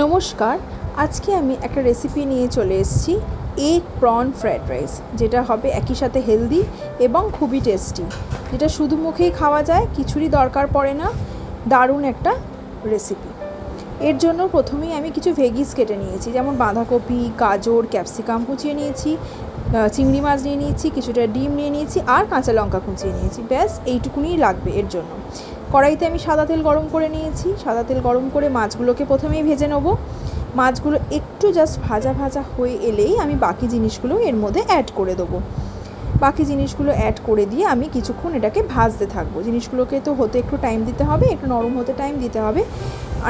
নমস্কার, আজকে আমি একটা রেসিপি নিয়ে চলে এসেছি এগ প্রন ফ্রায়েড রাইস যেটা হবে একই সাথে হেলদি এবং খুবই টেস্টি যেটা শুধু মুখেই খাওয়া যায়, কিছুরই দরকার পড়ে না, দারুণ একটা রেসিপি এর জন্য প্রথমেই আমি কিছু ভেগিস কেটে নিয়েছি, যেমন বাঁধাকপি, গাজর ক্যাপসিকাম কুচিয়ে নিয়েছি চিংড়ি মাছ নিয়ে নিয়েছি, কিছুটা ডিম নিয়ে নিয়েছি আর কাঁচা লঙ্কা কুচিয়ে নিয়েছি। ব্যাস এইটুকুনিই লাগবে এর জন্য। কড়াইতে আমি সাদা তেল গরম করে নিয়েছি। সাদা তেল গরম করে মাছগুলোকে প্রথমেই ভেজে নেব। মাছগুলো একটু জাস্ট ভাজা ভাজা হয়ে এলেই আমি বাকি জিনিসগুলো এর মধ্যে অ্যাড করে দেবো। বাকি জিনিসগুলো অ্যাড করে দিয়ে আমি কিছুক্ষণ এটাকে ভাজতে থাকব। জিনিসগুলোকে তো হতে একটু টাইম দিতে হবে, একটু নরম হতে টাইম দিতে হবে।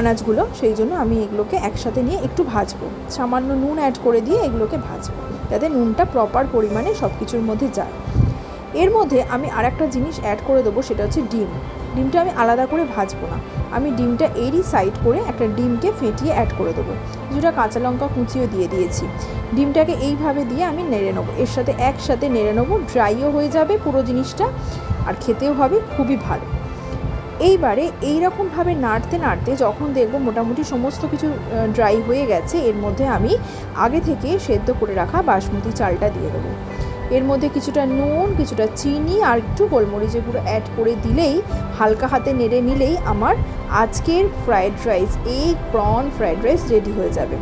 আনাজগুলো, সেই জন্য আমি এগুলোকে একসাথে নিয়ে একটু ভাজবো। সামান্য নুন অ্যাড করে দিয়ে এগুলোকে ভাজবো, যাতে নুনটা প্রপার পরিমাণে সব কিছুর মধ্যে যায়। এর মধ্যে আমি আর একটা জিনিস অ্যাড করে দেবো, সেটা হচ্ছে ডিম। ডিমটা আমি আলাদা করে ভাজবো না। আমি ডিমটা এরই সাইড করে একটা ডিমকে ফেটিয়ে অ্যাড করে দেবো। কিছুটা কাঁচা লঙ্কা কুচিও দিয়ে দিয়েছি। ডিমটাকে এইভাবে দিয়ে আমি নেড়ে নেব। এর সাথে একসাথে নেড়ে নেব। ড্রাইও হয়ে যাবে পুরো জিনিসটা আর খেতেও হবে, খুবই ভালো। এইবারে এইরকমভাবে নাড়তে নাড়তে যখন দেখব মোটামুটি সমস্ত কিছু ড্রাই হয়ে গেছে, এর মধ্যে আমি আগে থেকে সেদ্ধ করে রাখা বাসমতি চালটা দিয়ে দেবো। এর মধ্যে কিছুটা নুন, কিছুটা চিনি আর একটু গোলমরিচের গুঁড়ো অ্যাড করে দিলেই, হালকা হাতে নেড়ে নিলেই আমার আজকের ফ্রায়েড রাইস এই প্রন ফ্রায়েড রাইস রেডি হয়ে যাবে।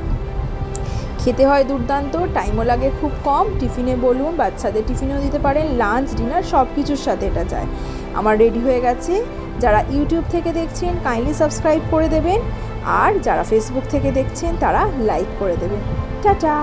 খেতে হয় দুর্দান্ত টাইমও লাগে খুব কম, টিফিনে বলুন, বাচ্চাদের টিফিনেও দিতে পারেন লাঞ্চ ডিনার সব কিছুর সাথে এটা যায়। আমার রেডি হয়ে গেছে। যারা ইউটিউব থেকে দেখছেন কাইন্ডলি সাবস্ক্রাইব করে দেবেন। আর যারা ফেসবুক থেকে দেখছেন, তারা লাইক করে দেবেন। টাটা!